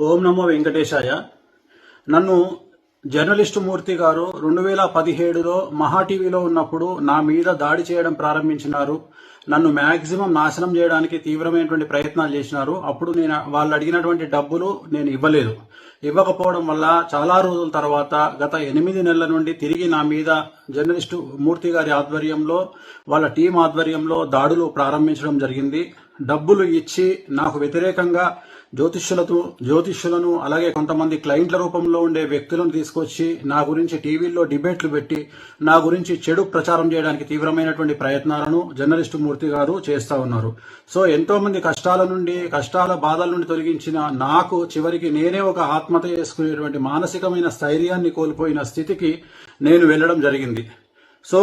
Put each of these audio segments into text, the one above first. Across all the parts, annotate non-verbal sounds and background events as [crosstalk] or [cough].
ఓం నమో వెంకటేశాయ. నన్ను జర్నలిస్టు మూర్తి గారు రెండు వేల పదిహేడులో మహా టీవీలో ఉన్నప్పుడు నా మీద దాడి చేయడం ప్రారంభించినారు. నన్ను మ్యాక్సిమం నాశనం చేయడానికి తీవ్రమైనటువంటి ప్రయత్నాలు చేసినారు. అప్పుడు నేను వాళ్ళు అడిగినటువంటి డబ్బులు నేను ఇవ్వలేదు. ఇవ్వకపోవడం వల్ల చాలా రోజుల తర్వాత గత ఎనిమిది నెలల నుండి తిరిగి నా మీద జర్నలిస్టు మూర్తి గారి ఆధ్వర్యంలో వాళ్ళ టీం ఆధ్వర్యంలో దాడులు ప్రారంభించడం జరిగింది. డబ్బులు ఇచ్చి నాకు వ్యతిరేకంగా జ్యోతిష్యులతో జ్యోతిష్యులను అలాగే కొంతమంది క్లయింట్ల రూపంలో ఉండే వ్యక్తులను తీసుకొచ్చి నా గురించి టీవీల్లో డిబేట్లు పెట్టి నా గురించి చెడు ప్రచారం చేయడానికి తీవ్రమైనటువంటి ప్రయత్నాలను జర్నలిస్టు మూర్తి గారు చేస్తా ఉన్నారు. సో ఎంతో మంది కష్టాల నుండి కష్టాల బాధల నుండి తొలగించిన నాకు చివరికి నేనే ఒక ఆత్మహత్య చేసుకునేటువంటి మానసికమైన స్థైర్యాన్ని కోల్పోయిన స్థితికి నేను వెళ్ళడం జరిగింది. సో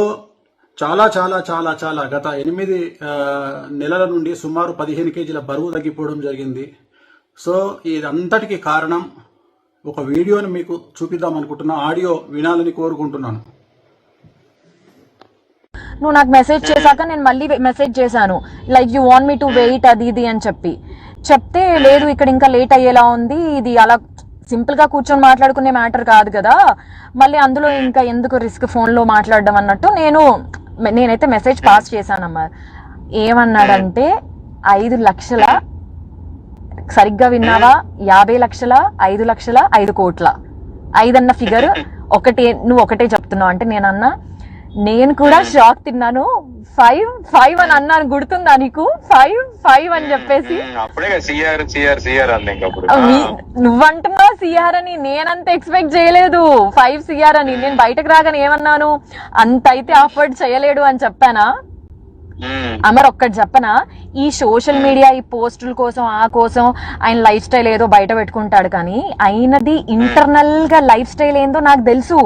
చాలా చాలా చాలా చాలా గత ఎనిమిది నెలల నుండి సుమారు పదిహేను కేజీల బరువు తగ్గిపోవడం జరిగింది. సో ఇదంతటికి కారణం ఒక వీడియోని మీకు చూపిద్దాం అనుకుంటున్నా ఆడియో వినాలని కోరుకుంటున్నాను. నువ్వు నాకు మెసేజ్ చేశాక నేను మళ్ళీ మెసేజ్ చేశాను. Like you want me to wait అది ఇది అని చెప్పి. చెప్తే లేదు ఇక్కడ ఇంకా లేట్ అయ్యేలా ఉంది ఇది అలా సింపుల్గా కూర్చొని మాట్లాడుకునే మ్యాటర్ కాదు కదా. మళ్ళీ అందులో ఇంకా ఎందుకు రిస్క్ ఫోన్లో మాట్లాడడం అన్నట్టు నేను నేనైతే మెసేజ్ పాస్ చేశానమ్మా. ఏమన్నాడంటే ఐదు లక్షల సరిగ్గా విన్నావా? యాభై లక్షల ఐదు లక్షల ఐదు కోట్ల? ఐదన్న ఫిగర్ ఒకటే నువ్వు ఒకటే చెప్తున్నావు. అంటే నేను అన్నా నేను కూడా షాక్ తిన్నాను. ఫైవ్ ఫైవ్ అని అన్నాను గుర్తుందా నీకు? ఫైవ్ ఫైవ్ అని చెప్పేసి. ఉమ్, అప్పుడే సిఆర్ సిఆర్ అని నేనంత ఎక్స్పెక్ట్ చేయలేదు. ఫైవ్ సిఆర్ అని నేను బయటకు రాగానే ఏమన్నాను? అంత అయితే అఫోర్డ్ చేయలేడు అని చెప్పానా? అమర్ ఒక్కటి చెప్పనా? ఈ సోషల్ మీడియా ఈ పోస్టుల కోసం ఆ కోసం ఆయన లైఫ్ స్టైల్ ఏదో బయట పెట్టుకుంటాడు కానీ అయినది ఇంటర్నల్గా లైఫ్ స్టైల్ ఏందో నాకు తెలుసు.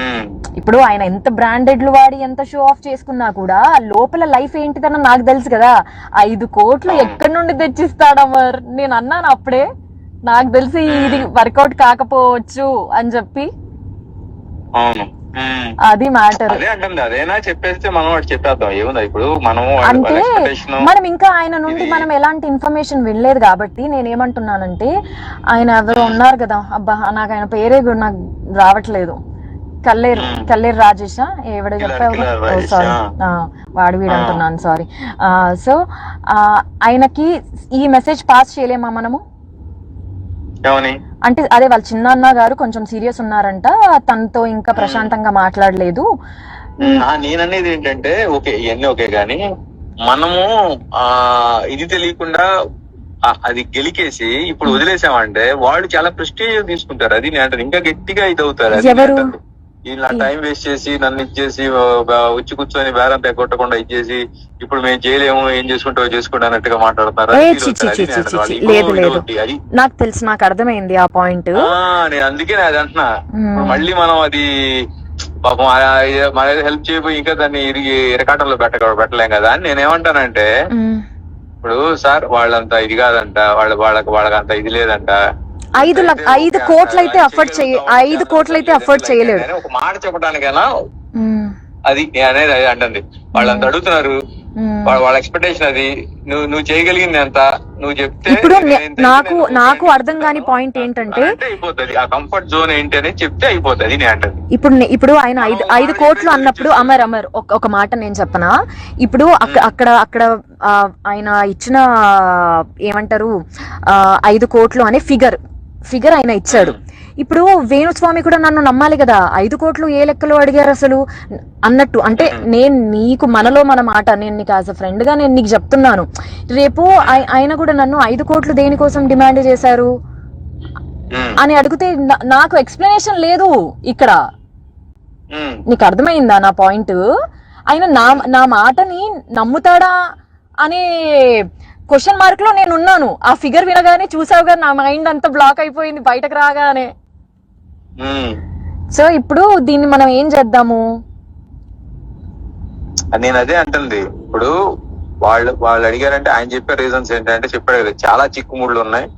ఉమ్, ఇప్పుడు ఆయన ఎంత బ్రాండెడ్లు వాడి ఎంత షో ఆఫ్ చేసుకున్నా కూడా లోపల లైఫ్ ఏంటిదన్న నాకు తెలుసు కదా. ఐదు కోట్లు ఎక్కడి నుండి తెచ్చిస్తాడు అమర్? నేను అన్నాను అప్పుడే. నాకు తెలిసి ఇది వర్కౌట్ కాకపోవచ్చు అని చెప్పి. అది మ్యాటర్. అదే అంటుంది అదేనా చెప్పేస్తే మనం వాడు చెప్పేద్దాం. ఏముందా ఇప్పుడు? మనం అంటే మనం ఇంకా ఆయన నుండి మనం ఎలాంటి ఇన్ఫర్మేషన్ వినలేదు కాబట్టి నేను ఏమంటున్నానంటే ఆయన ఎవరో ఉన్నారు కదా అబ్బా నాకు ఆయన పేరే నాకు రావట్లేదు. కల్లేరు కల్లేరు రాజేష్ ఎవడ చెప్పావు సారీ. వాడు వీడు అంటున్నాను సారీ. సో ఆయనకి ఈ మెసేజ్ పాస్ చేయలేమా మనము? అంటే అదే వాళ్ళ చిన్నాన్న గారు కొంచెం సీరియస్ ఉన్నారంట తనతో ఇంకా ప్రశాంతంగా మాట్లాడలేదు. నేననేది ఏంటంటే ఓకే ఇవన్నీ ఓకే గాని మనము ఆ ఇది తెలియకుండా అది గెలికేసి ఇప్పుడు వదిలేసామంటే వాళ్ళు చాలా ప్రెస్టేజ్ తీసుకుంటారు. అది నేను ఇంకా గట్టిగా ఇది అవుతారు అంటాను. వీళ్ళు టైం వేస్ట్ చేసి నన్ను ఇచ్చేసి వచ్చి కూర్చొని బేరం కొట్టకుండా ఇచ్చేసి ఇప్పుడు మేము చేయలేము ఏం చేసుకుంటావో చేసుకుంటా అన్నట్టుగా మాట్లాడుతున్నారు. అది నాకు తెలుసు నాకు అర్థమైంది ఆ పాయింట్ నేను అందుకే అది అంటున్నా. మళ్ళీ మనం అది పాపం మన హెల్ప్ చేయబోయి ఇంకా దాన్ని ఇరిగి ఇరకాటంలో పెట్ట పెట్టలేం కదా అని నేను ఏమంటానంటే ఇప్పుడు సార్ వాళ్ళంత ఇది కాదంట వాళ్ళ వాళ్ళకి వాళ్ళకి అంత ఇది లేదంట ఐదు లక్ష ఐదు కోట్లు అయితే అఫోర్డ్ చేయ ఐదు కోట్లు అయితే అఫోర్డ్ చేయలేడు. కానీ ఒక మాట చెప్పడానికైనా. అది అనేది అది అంటుంది. వాళ్ళంత అడుగుతున్నారు. వాళ్ళ ఎక్స్పెక్టేషన్ అది. నువ్వు నువ్వు చేయగలిగింది ఎంత? నువ్వు చెప్తే ఇప్పుడు నాకు నాకు అర్థం కాని పాయింట్ ఏంటంటే అయిపోతుంది. ఆ కంఫర్ట్ జోన్ ఏంటి అని చెప్తే అయిపోతుంది. నేను అంటుంది. ఇప్పుడు ఇప్పుడు ఆయన ఐదు ఐదు కోట్లు అన్నప్పుడు అమర్ అమర్ ఒక మాట నేను చెప్పనా? ఇప్పుడు అక్క- అక్కడ అక్కడ ఆయన ఇచ్చిన ఏమంటారు? ఐదు కోట్లు అనే ఫిగర్ ఫిగర్ ఆయన ఇచ్చాడు. ఇప్పుడు వేణుస్వామి కూడా నన్ను నమ్మాలి కదా. ఐదు కోట్లు ఏ లెక్కలో అడిగారు అసలు? అన్నట్టు. అంటే నేను నీకు మనలో మన మాట నేను నీకు యాజ్ అ ఫ్రెండ్గా నేను నీకు చెప్తున్నాను. రేపు ఆయ- ఆయన కూడా నన్ను ఐదు కోట్లు దేనికోసం డిమాండ్ చేశారు? అని అడిగితే నాకు ఎక్స్ప్లెనేషన్ లేదు ఇక్కడ. నీకు అర్థమైందా నా పాయింట్? ఆయన నా నా మాటని నమ్ముతాడా అనే క్వశ్చన్ మార్క్లో నేను ఉన్నాను ఆ ఫిగర్ వినగానే చూసావుగా నా మైండ్ అంతా బ్లాక్ అయిపోయింది బయటకు రాగానే. సో ఇప్పుడు దీన్ని మనం ఏం చేద్దాము? నేను అదే అంటుంది. ఇప్పుడు వాళ్ళు వాళ్ళు అడిగారంటే ఆయన చెప్పే రీజన్స్ ఏంటంటే చెప్పాడు కదా చాలా చిక్కుముళ్ళు ఉన్నాయి.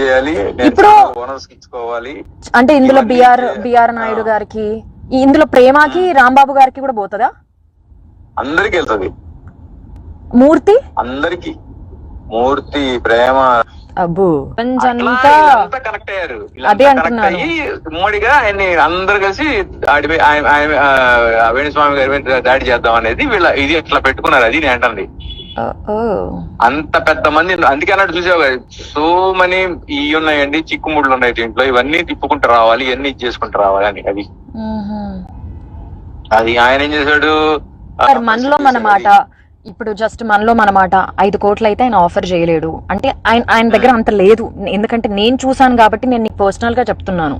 చేయాలి. ఇప్పుడు- ఓనర్స్ ఇచ్చుకోవాలి. అంటే ఇందులో బిఆర్ బిఆర్ నాయుడు గారికి ఇందులో ప్రేమకి రాంబాబు గారికి కూడా పోతుందా? అందరికి వెళ్తది. మూర్తి? అందరికి. మూర్తి ప్రేమ. అబ్బో. వీళ్ళంతా కనెక్ట్ అయ్యారు. అదే అంటున్నాను. అయ్యి ఉమ్మడిగా ఆయన్ని అందరు కలిసి ఆడి ఆయన- ఆయన, ఆ, వేణుస్వామి గారి దాడి చేద్దాం అనేది వీళ్ళ ఇది ఇట్లా పెట్టుకున్నారు. అది నేను అంటుంది. అంత పెద్ద మంది అందుకే అన్నట్టు చూసావు సో మనీ ఇవి ఉన్నాయండి చిక్కుముళ్ళు ఉన్నాయి దీంట్లో. ఇవన్నీ తిప్పుకుంటూ రావాలి ఇవన్నీ ఇది చేసుకుంటూ రావాలి అని అది. అది ఆయన ఏం చేశాడు? మనలో మన మాట. ఇప్పుడు జస్ట్ మనలో మన మాట ఐదు కోట్లు అయితే ఆయన ఆఫర్ చేయలేడు. అంటే ఆయన ఆయన దగ్గర అంత లేదు. ఎందుకంటే నేను చూసాను కాబట్టి నేను నీకు పర్సనల్గా చెప్తున్నాను.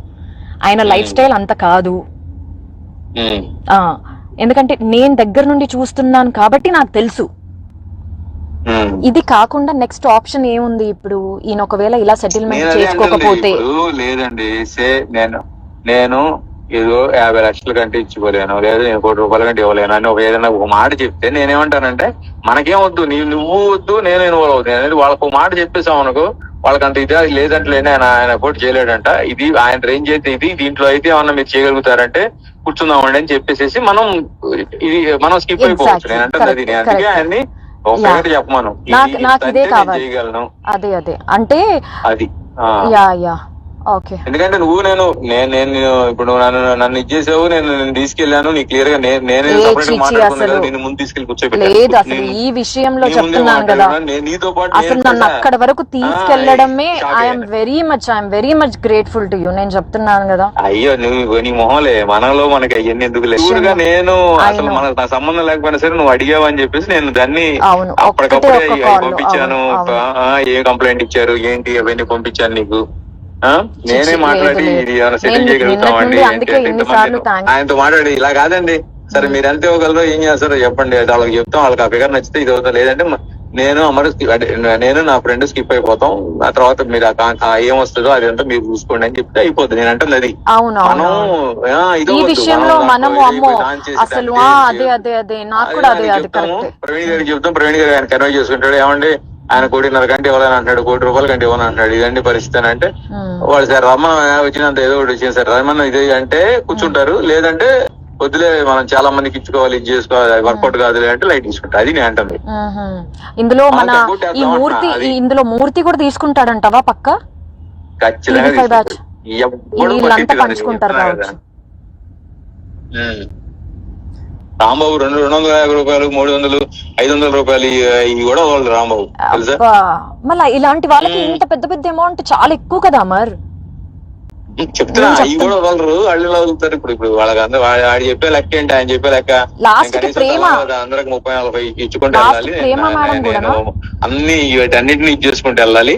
ఆయన లైఫ్ స్టైల్ అంత కాదు. ఎందుకంటే నేను దగ్గర నుండి చూస్తున్నాను కాబట్టి నాకు తెలుసు. ఇది కాకుండా నెక్స్ట్ ఆప్షన్ ఏముంది ఇప్పుడు? ఈయన ఒకవేళ ఇలా సెటిల్మెంట్ చేసుకోకపోతే. లేదండి నేను నేను ఏదో యాభై లక్షల కంటే ఇచ్చిపోలేను లేదా నేను కోటి రూపాయల కంటే ఇవ్వలేను అని ఒక ఏదైనా ఒక మాట చెప్తే నేనేమంటానంటే మనకేం వద్దు నీ నువ్వు వద్దు నేను ఇన్వాల్వ్ అవుతాను అనేది వాళ్ళకు ఒక మాట చెప్పేసాం అనుకో వాళ్ళకంత ఇదే లేదంటలేనే ఆయన ఆయన పోటీ చేయలేడంట. ఇది ఆయన రేంజ్ అయితే ఇది దీంట్లో అయితే ఏమన్నా మీరు చేయగలుగుతారంటే కూర్చుందామండి అని చెప్పేసి మనం ఇది మనం స్కిప్ అయిపోవచ్చు. Exactly. నేను అంటే అది. అందుకే ఆయన్ని చెప్పమను. చేయగలను. అదే అదే. అంటే అది. యా యా ఎందుకంటే నువ్వు నేను నేను నేను ఇప్పుడు నన్ను నన్ను ఇచ్చేసావు నేను నేను తీసుకెళ్ళాను నీ క్లియర్గా నేనే ఏ separate గా చీచీ మాట్లాడుకున్నా అసలు. కదా, నిన్ను ముందు తీసుకెళ్ళి కూర్చోబెట్టాను. లేదు అసలు నేను- ఈ విషయంలో చెప్తున్నాను కదా. నేను అసలు నేను నన్ను కూడా- అక్కడ వరకు తీసుకెళ్ళడమే I'm. Very much I'm very much grateful to you నేను చెప్తున్నాను కదా. అయ్యో నువ్వు నీ మొహంలే. మనలో మనకి అవన్నీ ఎందుకు గా నేను అసలు. మనకు నా సంబంధం లేకపోయినా సరే నువ్వు అడిగావు అని చెప్పేసి నేను దాన్ని అప్పటికప్పుడే పంపించాను. ఏ కంప్లైంట్ ఇచ్చారు? ఏంటి? అవన్నీ పంపించాను నీకు? నేనే మాట్లాడి. ఇది ఏమైనా సెటిల్ చేయగలుగుతామండి. ఆయనతో మాట్లాడి ఇలా కాదండి. సరే మీరు ఎంత ఇవ్వగలరో ఏం చేస్తారో చెప్పండి. అది వాళ్ళకి చెప్తాం వాళ్ళకి ఆ ఫిగర్ నచ్చితే ఇది అవుతా లేదంటే నేను అమరు నేను నా ఫ్రెండ్ స్కిప్ అయిపోతాం. ఆ తర్వాత మీరు ఏం వస్తుందో అదంతా మీరు చూసుకోండి అని చెప్తే అయిపోతుంది నేను అంటే అది. ఈ. విషయంలో మనం మనము అమ్మో అసలు అదే అదే అదే. నాకు అది కూడా అదే అది ప్రవీణ్ గారికి చెప్తాం. ప్రవీణ్ గారు ఆయన కన్వే చేసుకుంటాడు. ఏమండి? ఆయన కోటిన్నర కంటే ఇవ్వాలని అంటాడు కోటి రూపాయల కంటే ఇవ్వని అంటాడు ఇదండి పరిస్థితి అని అంటే వాళ్ళు సార్ రమ్మన వచ్చినంత ఏదో ఒకటి వచ్చింది సార్. రమ్మన్న ఇది అంటే కూర్చుంటారు. లేదంటే వద్దులే మనం చాలా మందికి ఇచ్చుకోవాలి ఇది చేసుకోవాలి వర్కౌట్ కాదులే అంటే లైట్ తీసుకుంటారు. అది నేను అంటుంది. ఇందులో మన ఈ మూర్తి ఇందులో మూర్తి కూడా తీసుకుంటాడంటవా పక్క? ఖచ్చితంగా పంచుకుంటారు చెప్తున్నా కావచ్చు. కదా. ఉమ్. రాంబాబు రెండు రెండు వందల యాభై రూపాయలు మూడు వందలు ఐదు వందల రూపాయలు ఇవి- కూడా వాళ్ళు రాంబాబు. తెలుసా? మళ్ళా ఇలాంటి వాళ్ళకి ఇంత పెద్ద పెద్ద అమౌంట్ చాలా ఎక్కువ కదా అమర్. చెప్తున్నా నేను అవి కూడా వాళ్ళు అళ్ళు వదులుతారు ఇప్పుడు ఇప్పుడు వాళ్ళకి అందరూ ఆడు చెప్పే లెక్క ఏంటి ఆయన చెప్పే లెక్క? అందరికి ముప్పై నలభై ఇచ్చుకుంటూ వెళ్ళాలి? అన్ని వీటన్నిటిని ఇది చేసుకుంటూ వెళ్ళాలి.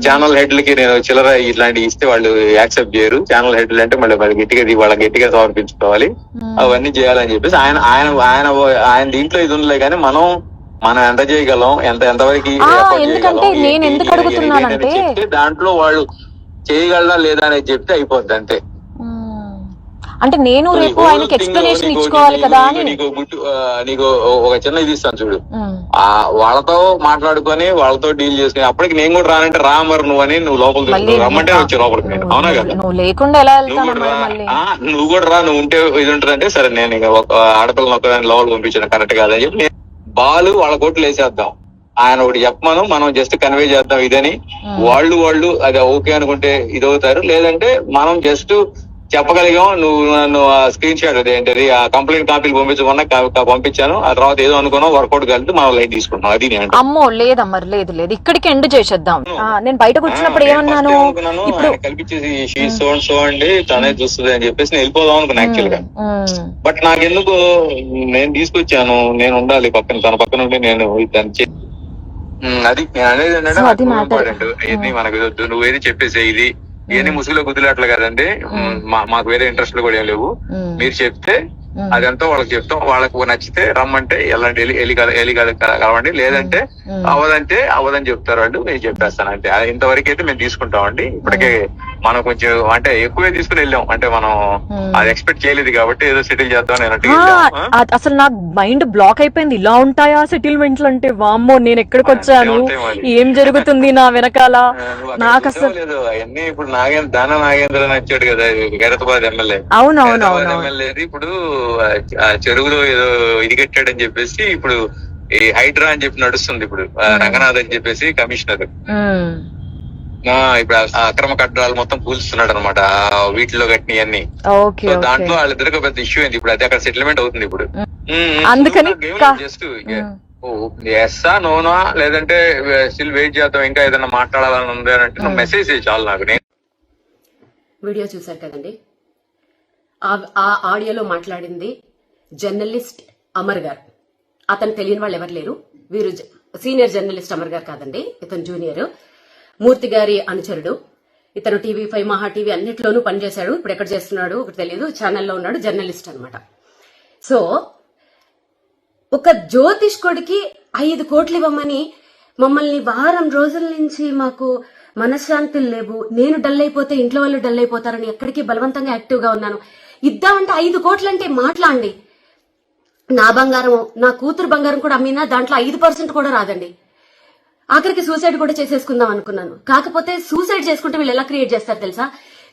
ఛానల్ హెడ్లకి నేను చిల్లర ఇట్లాంటివి ఇస్తే వాళ్ళు యాక్సెప్ట్ చేయరు. ఛానల్ హెడ్లు అంటే మళ్ళీ వాళ్ళు గట్టిగా ఇది వాళ్ళకి గట్టిగా సమర్పించుకోవాలి. అవన్నీ చేయాలని చెప్పేసి ఆయన ఆయన ఆయన ఆయన దీంట్లో ఇది ఉండలే కానీ మనం మనం ఎంత చేయగలం ఎంత ఎంతవరకు ఎందుకంటే నేను ఎందుకు అడుగుతున్నానంటే- దాంట్లో వాళ్ళు చేయగలరా లేదా అనేది చెప్తే అయిపోద్ది అంతే. అంటే నేను రేపు ఆయనకి ఎక్స్ప్లెనేషన్ ఇచ్చుకోవాలి కదా నీకు- ఒక చిన్న ఇది ఇస్తాను చూడు. ఆ వాళ్ళతో మాట్లాడుకొని వాళ్ళతో డీల్ చేసుకుని అప్పటికి నేను కూడా రానంటే రా మరి నువ్వు అని నువ్వు లోపలికి నువ్వు రమ్మంటే వచ్చి లోపలికి నేను. అవునా కదా? నువ్వు లేకుండా ఎలా నువ్వు కూడా రా. నువ్వు కూడా రా నువ్వు ఉంటే ఇది ఉంటుందంటే సరే నేను ఇక ఒక ఆడపిల్లని ఒకదాన్ని లోపలికి పంపించాను కరెక్ట్ కాదని చెప్పి నేను బాలు వాళ్ళ కోట్లు వేసేద్దాం. ఆయన ఒకటి చెప్పమను మనం జస్ట్ కన్వే చేద్దాం ఇదని. వాళ్ళు వాళ్ళు అది ఓకే అనుకుంటే ఇది అవుతారు లేదంటే మనం జస్ట్ చెప్పగలిగాం నువ్వు నన్ను ఆ స్క్రీన్ షాట్ అదేంటది ఆ కంప్లైంట్ కాపీలు పంపించమన్నా పంపించాను. ఆ తర్వాత ఏదో అనుకున్నాం వర్కౌట్ కలిపి మనం లైట్ తీసుకుంటున్నాం. అది. అమ్మో లేదమ్మర్ లేదు లేదు. ఇక్కడికి ఎండ్ చేసేద్దాం. నేను బయటకు వచ్చినప్పుడు నేను ఏమన్నాను? ఇప్పుడు కల్పించేసి షీ సో అండ్ సో అండి తనే చూస్తుంది అని చెప్పేసి నేను వెళ్ళిపోదాం అనుకున్నా యాక్చువల్గా. బట్ నాకెందుకు? నేను తీసుకొచ్చాను. నేను ఉండాలి పక్కన తన పక్కన ఉండి నేను దాన్ని అది నేను అనేది ఏంటంటే మనకు వద్దు. నువ్వు ఏది చెప్పేసే ఇది. ఇవన్నీ ముసుగులో గుద్దులాట్లు కదండి. మాకు వేరే ఇంట్రెస్ట్ కూడా ఏం లేవు. మ్మ్. మీరు చెప్తే మ్మ్. అదంతా వాళ్ళకి చెప్తాం. వాళ్ళకు నచ్చితే రమ్మంటే ఎలాంటి ఎలి ఎలి ఎలి కల- కలవండి. లేదంటే మ్మ్. అవదంటే అవదని చెప్తారు అంటూ నేను చెప్పేస్తాను అంతే. అది ఇంతవరకు అయితే మేము తీసుకుంటామండి. ఇప్పటికే మనం కొంచెం అంటే ఎక్కువే తీసుకుని వెళ్ళాం అంటే మనం మ్మ్. అది ఎక్స్పెక్ట్ చేయలేదు కాబట్టి ఏదో సెటిల్ చేద్దాం అన్నట్టుగా ఆ, వెళ్ళాం. ఆ? అ- అసలు నాకు మైండ్ బ్లాక్ అయిపోయింది ఇలా ఉంటాయా సెటిల్మెంట్లు అంటే వామ్మో నేను ఎక్కడికి వచ్చాను. ఏం జరుగుతుంది నా వెనకాల [laughs] నాకు అసలు అవన్నీ ఇప్పుడు నాగేంద్ర దాన నాగేంద్ర అని వచ్చాడు కదా గైరతాబాద్ ఎమ్మెల్యే అవును అవును హైదరాబాద్ అవును ఎమ్మెల్యేది ఇప్పుడు చెరువులో ఏదో ఇది కట్టాడని చెప్పేసి ఇప్పుడు ఈ హైడ్రా అని చెప్పి నడుస్తుంది ఇప్పుడు ఆ రంగనాథ్ అని చెప్పేసి కమిషనర్. ఆ, ఇప్పుడు ఆ అక్రమ కట్టడాలు మొత్తం కూల్స్తున్నాడు అనమాట వీటిలో కట్టినవన్నీ ఓకే సో ఓకే. దాంట్లో వాళ్ళిద్దరికి పెద్ద ఇష్యూ అయింది. ఇప్పుడు అది అక్కడ సెటిల్మెంట్ అవుతుంది ఇప్పుడు. అందుకని జస్ట్. ఎస్సా నోనా లేదంటే స్టిల్ వెయిట్ చేద్దాం ఇంకా ఏదైనా మాట్లాడాలని ఉంది అని అంటే మెసేజ్ చాలు నాకు. నేను వీడియో చూశారు కదండి? ఆ- ఆడియోలో మాట్లాడింది జర్నలిస్ట్ అమర్ గారు. అతను తెలియని వాళ్ళు ఎవరు లేరు. వీరు సీనియర్ జర్నలిస్ట్ అమర్ గారు కాదండి ఇతను జూనియర్. మూర్తి గారి అనుచరుడు. ఇతను టీవీ ఫైవ్ మహా టీవీ అన్నిట్లోనూ పనిచేశాడు. ఇప్పుడు ఎక్కడ చేస్తున్నాడు ఒకటి తెలియదు ఛానల్లో ఉన్నాడు జర్నలిస్ట్ అనమాట సో ఒక జ్యోతిష్కుడికి ఐదు కోట్లు ఇవ్వమని మమ్మల్ని వారం రోజుల నుంచి మాకు మనశ్శాంతులు లేవు. నేను డల్ అయిపోతే ఇంట్లో వాళ్ళు డల్ అయిపోతారని ఎక్కడికి బలవంతంగా యాక్టివ్గా ఉన్నాను. ఇద్దామంటే ఐదు కోట్లు అంటే మాట్లాడండి నా బంగారం నా కూతురు బంగారం కూడా అమ్మినా దాంట్లో ఐదు పర్సెంట్ కూడా రాదండి. ఆఖరికి సూసైడ్ కూడా చేసేసుకుందాం అనుకున్నాను. కాకపోతే సూసైడ్ చేసుకుంటే వీళ్ళు ఎలా క్రియేట్ చేస్తారు తెలుసా?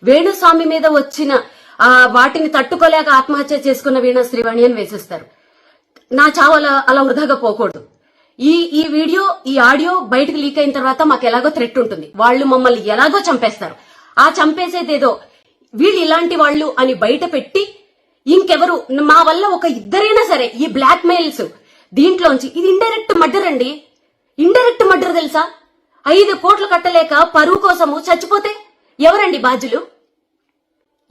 వేణుస్వామి మీద వచ్చిన ఆ వాటిని తట్టుకోలేక ఆత్మహత్య చేసుకున్న వీణ శ్రీవాణి అని వేసేస్తారు. నా చావు అలా అలా వృధాగా పోకూడదు. ఈ ఈ వీడియో ఈ ఆడియో బయటకు లీక్ అయిన తర్వాత మాకు ఎలాగో థ్రెట్ ఉంటుంది. వాళ్ళు మమ్మల్ని ఎలాగో చంపేస్తారు. ఆ చంపేసేదేదో వీళ్ళు ఇలాంటి వాళ్ళు అని బయట పెట్టి ఇంకెవరు మా వల్ల ఒక ఇద్దరైనా సరే ఈ బ్లాక్ మెయిల్స్ దీంట్లోంచి ఇది ఇండైరెక్ట్ మర్డర్ అండి. ఇండైరెక్ట్ మర్డర్ తెలుసా? ఐదు కోట్లు కట్టలేక పరువు కోసము చచ్చిపోతే ఎవరండి బాధ్యులు?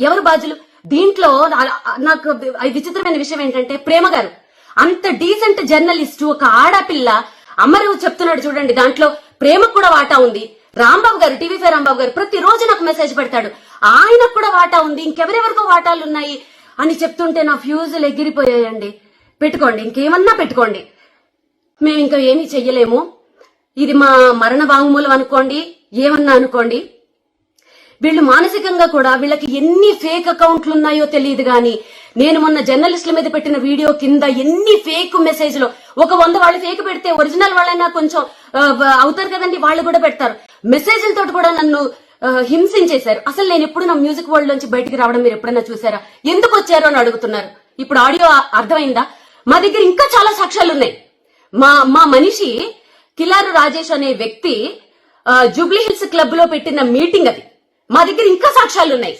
ఎవరు బాధ్యులు? దీంట్లో నా- నాకు విచిత్రమైన విషయం ఏంటంటే ప్రేమ గారు. అంత డీసెంట్ జర్నలిస్ట్ ఒక ఆడపిల్ల అమరు చెప్తున్నాడు చూడండి దాంట్లో ప్రేమకు కూడా వాటా ఉంది. రాంబాబు గారు టీవీ ఫైవ్ రాంబాబు గారు ప్రతిరోజు నాకు మెసేజ్ పెడతాడు. ఆయనకు కూడా వాటా ఉంది ఇంకెవరెవరికో వాటాలు ఉన్నాయి అని చెప్తుంటే నా ఫ్యూజులు ఎగిరిపోయాయండి. పెట్టుకోండి ఇంకేమన్నా పెట్టుకోండి. మేము ఇంకా ఏమీ చెయ్యలేము. ఇది మా మరణ వాంగ్మూలం అనుకోండి ఏమన్నా అనుకోండి. వీళ్ళు మానసికంగా కూడా వీళ్ళకి ఎన్ని ఫేక్ అకౌంట్లు ఉన్నాయో తెలియదు గాని నేను మొన్న జర్నలిస్టుల మీద పెట్టిన వీడియో కింద ఎన్ని ఫేక్ మెసేజ్లు ఒక వంద వాళ్ళు ఫేక్ పెడితే ఒరిజినల్ వాళ్ళైనా కొంచెం అవుతారు కదండి వాళ్ళు కూడా పెడతారు. మెసేజ్లతో కూడా నన్ను హింసించేశారు. అసలు నేను ఎప్పుడు నా మ్యూజిక్ వరల్డ్ నుంచి బయటికి రావడం మీరు ఎప్పుడైనా చూసారా ఎందుకు వచ్చారు అని అడుగుతున్నారు. ఇప్పుడు ఆడియో అర్థమైందా? మా దగ్గర ఇంకా చాలా సాక్ష్యాలు ఉన్నాయి మా మా మనిషి కిలారు రాజేష్ అనే వ్యక్తి ఆ, జూబ్లీ హిల్స్ క్లబ్లో పెట్టిన మీటింగ్ అది. మా దగ్గర ఇంకా సాక్ష్యాలు ఉన్నాయి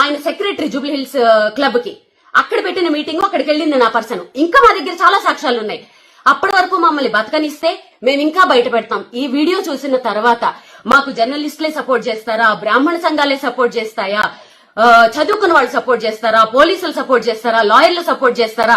ఆయన సెక్రటరీ జూబ్లీ హిల్స్ ఆ, క్లబ్కి అక్కడ పెట్టిన మీటింగ్ అక్కడికి వెళ్ళింది నా పర్సన్. ఇంకా మా దగ్గర చాలా సాక్ష్యాలు ఉన్నాయి అప్పటి వరకు మమ్మల్ని బతకనిస్తే మేము ఇంకా బయట పెడతాం. ఈ వీడియో చూసిన తర్వాత మాకు జర్నలిస్టులే సపోర్ట్ చేస్తారా? బ్రాహ్మణ సంఘాలే సపోర్ట్ చేస్తాయా? చదువుకున్న వాళ్ళు సపోర్ట్ చేస్తారా? పోలీసులు సపోర్ట్ చేస్తారా? లాయర్లు సపోర్ట్ చేస్తారా?